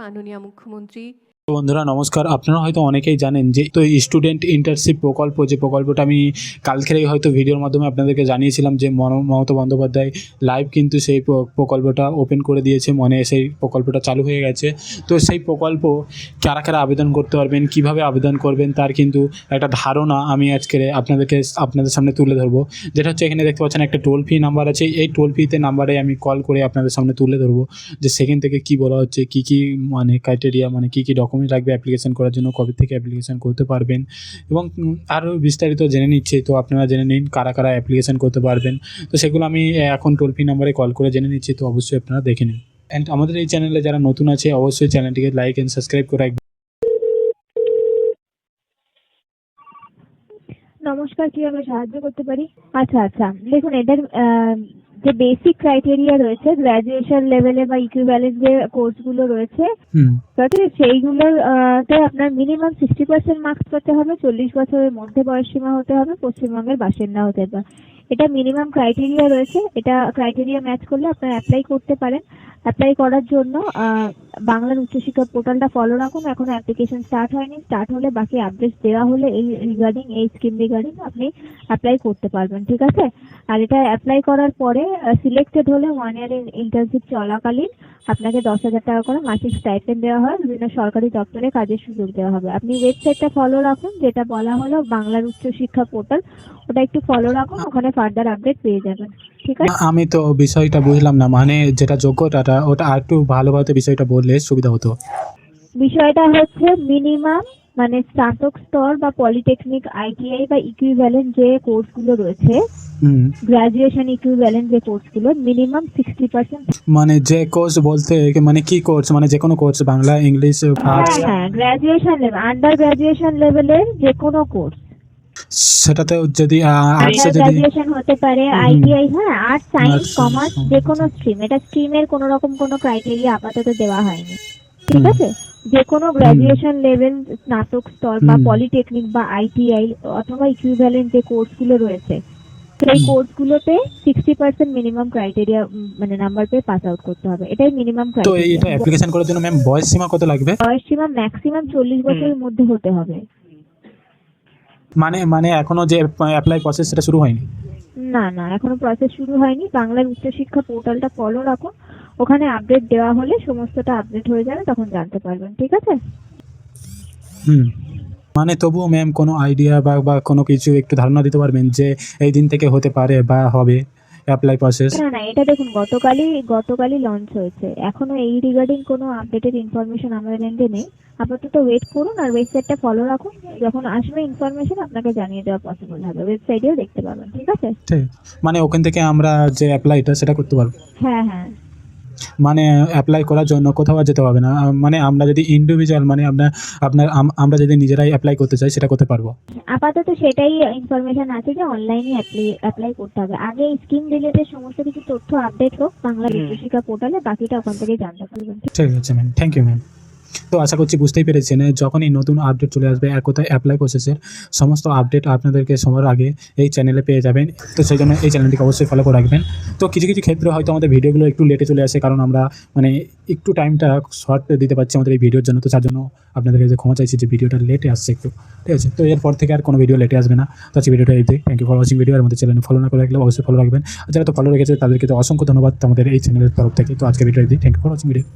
মাননীয় মুখ্যমন্ত্রী তো বন্ধুরা, নমস্কার। আপনারা হয়তো অনেকেই জানেন যে, তো স্টুডেন্ট ইন্টার্নশিপ প্রকল্প, যে প্রকল্পটা আমি কালকেই হয়তো ভিডিওর মাধ্যমে আপনাদেরকে জানিয়েছিলাম যে মমতা বন্দ্যোপাধ্যায় লাইভ কিন্তু সেই প্রকল্পটা ওপেন করে দিয়েছে, মনে সেই প্রকল্পটা চালু হয়ে গেছে। তো সেই প্রকল্প কারা কারা আবেদন করতে পারবেন, কীভাবে আবেদন করবেন, তার কিন্তু একটা ধারণা আমি আজকে আপনাদেরকে, আপনাদের সামনে তুলে ধরবো। যেটা হচ্ছে, এখানে দেখতে পাচ্ছেন একটা টোল ফ্রি নাম্বার আছে। এই টোল ফ্রিতে নাম্বারে আমি কল করে আপনাদের সামনে তুলে ধরবো যে, সেখান থেকে কি বলা হচ্ছে, কি কি মানে ক্রাইটেরিয়া মানে কি কি ডকুমেন্ট লাগবে অ্যাপ্লিকেশন করার জন্য, কবে থেকে অ্যাপ্লিকেশন করতে পারবেন? এবং আরও বিস্তারিত জেনে নিচ্ছে। তো আপনারা জেনে নিন কারা কারা অ্যাপ্লিকেশন করতে পারবেন। তো সেগুলো আমি এখন টোল ফ্রি নাম্বারে কল করে জেনে নিচ্ছি। তো অবশ্যই আপনারা দেখে নিন। অ্যান্ড আমাদের এই চ্যানেলে যারা নতুন আছে, অবশ্যই চ্যানেলটিকে লাইক অ্যান্ড সাবস্ক্রাইব করে রাখবেন। নমস্কার, কীভাবে সাহায্য করতে পারি? আচ্ছা আচ্ছা। দেখুন, এটার যে বেসিক ক্রাইটেরিয়া রয়েছে গ্রাজুয়েশন লেভেলে বা ইকুইভ্যালেন্ট যে কোর্সগুলো রয়েছে সেইগুলোর তে আপনার মিনিমাম সিক্সটি পার্সেন্ট মার্কস পেতে হবে চল্লিশ বছরের মধ্যে বয়সসীমা হতে হবে পশ্চিমবঙ্গের বাসিন্দা হতে হবে। এটা মিনিমাম ক্রাইটেরিয়া রয়েছে এটা ক্রাইটেরিয়া ম্যাচ করলে আপনারা অ্যাপ্লাই করতে পারেন। অ্যাপ্লাই করার জন্য বাংলার উচ্চশিক্ষা পোর্টালটা ফলো রাখুন। এখনও অ্যাপ্লিকেশন স্টার্ট হয়নি। স্টার্ট হলে বাকি আপডেটস দেওয়া হলে এই রিগার্ডিং এই স্কিম রিগার্ডিং আপনি অ্যাপ্লাই করতে পারবেন, ঠিক আছে? আর এটা অ্যাপ্লাই করার পরে সিলেক্টেড হলে ওয়ান ইয়ার ইন্টার্নশিপ চলাকালীন আপনাকে দশ হাজার টাকা করে মাসিক স্টাইপেন্ড দেওয়া হয়। বিভিন্ন সরকারি দপ্তরে কাজের সুযোগ দেওয়া হবে। আপনি ওয়েবসাইটটা ফলো রাখুন, যেটা বলা হলো বাংলার উচ্চশিক্ষা পোর্টাল ওটা একটু ফলো রাখুন, ওখানে ফার্দার আপডেট পেয়ে যাবেন। ঠিক আছে? আমি তো বিষয়টা বুঝলাম না মানে যেটা যোগ্যতাটা ওটা আর একটু ভালোভাবে বিষয়টা বললে সুবিধা হতো। বিষয়টা হচ্ছে মিনিমাম মানে স্নাতক স্তর বা পলিটেকনিক আইটিআই বা ইকুইভ্যালেন্ট যে কোর্সগুলো রয়েছে হুম। গ্রাজুয়েশন ইকুইভ্যালেন্ট যে কোর্সগুলো মিনিমাম সিক্সটি পার্সেন্ট মানে যে কোর্স বলতে মানে কি কোর্স মানে যে কোনো কোর্স বাংলা ইংলিশ আর্টস হ্যাঁ হ্যাঁ গ্রাজুয়েশন লেভেল আন্ডার গ্রাজুয়েশন লেভেলের যে কোনো কোর্স সেটাতে যদি আর্টসে যদি গ্রাজুয়েশন হতে পারে আইটিআই হ্যাঁ আর্টস সায়েন্স আচ্ছা, কমার্স আচ্ছা। যে কোনো স্ট্রিম এটা স্ট্রিমের কোনো রকম কোনো ক্রাইটেরিয়া আপাতত দেওয়া হয়নি। ঠিক আছে? যে কোনো গ্রাজুয়েশন লেভেল স্নাতক স্তর বা পলিটেকনিক বা আইটিআই অথবা ইকুইভ্যালেন্ট যে কোর্সগুলো রয়েছে সেই কোর্সগুলোতে সিক্সটি পার্সেন্ট মিনিমাম ক্রাইটেরিয়া মানে নাম্বার পেয়ে পাস আউট করতে হবে। এটাই মিনিমাম ক্রাইটেরিয়া তো ক্রাইটেরিয়া অ্যাপ্লিকেশন করার জন্য ম্যাম বয়স সীমা কত লাগবে? বয়স সীমা ম্যাক্সিমাম চল্লিশ বছরের মধ্যে হতে হবে। মানে মানে এখনও যে অ্যাপ্লাই প্রসেস সেটা শুরু হয়নি? না না এখনও প্রসেস শুরু হয়নি। বাংলার উচ্চশিক্ষা পোর্টালটা ফলো রাখুন ওখানে আপডেট দেওয়া হলে সমস্তটা আপডেট হয়ে যাবে তখন জানতে পারবেন ঠিক আছে? হুম। মানে তবুও ম্যাম কোনো আইডিয়া বা বা কোনো কিছু একটু ধারণা দিতে পারবেন যে এই দিন থেকে হতে পারে বা হবে? অ্যাপ্লাই প্রসেস না না এটা দেখুন গতকালই গতকালই লঞ্চ হয়েছে। এখনও এই রিগার্ডিং কোনো আপডেটেড ইনফরমেশন আমাদের এন্ডে নেই। আপাতত ওয়েট করুন আর ওয়েবসাইটটা ফলো রাখুন। যখন আসবে ইনফরমেশন আপনাকে জানিয়ে দেওয়া পসিবল হবে। ওয়েবসাইটেও দেখতে পাবেন ঠিক আছে? ঠিক। মানে ওখান থেকে আমরা যে অ্যাপ্লাইটা সেটা করতে পারব? হ্যাঁ হ্যাঁ। মানে অ্যাপ্লাই করার জন্য কোথাও আর যেতে হবে না। মানে আমরা যদি ইন্ডিভিজুয়াল মানে আপনার আপনার আমরা যদি নিজেরাই অ্যাপ্লাই করতে চাই সেটা করতে পারব। আপাতত সেটাই ইনফরমেশন আছে যে অনলাইনে অ্যাপ্লাই করতে হবে। আগে স্কিম রিলেটেড সমস্ত কিছু তথ্য আপডেট হোক বাংলা শিক্ষা পোর্টালে বাকিটা ওখান থেকে জানতে পারবেন। ঠিক আছে ম্যাম থ্যাংক ইউ ম্যাম তো আশা করছি বুঝতেই পেরেছেন, যখনই নতুন আপডেট চলে আসবে, এক কোথায় অ্যাপ্লাই প্রসেসের সমস্ত আপডেট আপনাদেরকে সবার আগে এই চ্যানেলে পেয়ে যাবেন। তো সেই জন্য এই চ্যানেলটিকে অবশ্যই ফলো করে রাখবেন। তো কিছু কিছু ক্ষেত্রে হয়তো আমাদের ভিডিওগুলো একটু লেটে চলে আসে, কারণ আমরা মানে একটু টাইমটা শর্ট দিতে পারছি আমাদের এই ভিডিওর জন্য। তো তার জন্য আপনাদের কাছে ক্ষমা চাইছি যে ভিডিওটা লেটে আসছে একটু, ঠিক আছে? তো এরপর থেকে আর কোনো ভিডিও লেটে আসবে না। তো আজকে ভিডিওটা এই thank you for watching video আমাদের চ্যানেল ফলো না করে রাখলে অবশ্যই ফলো রাখবেন। যারা তো ফলো রেখেছে, তাদেরকে তো অসংখ্য ধন্যবাদ আমাদের এই চ্যানেলের তরফ থেকে। তো আজকে ভিডিও এই thank you for watching video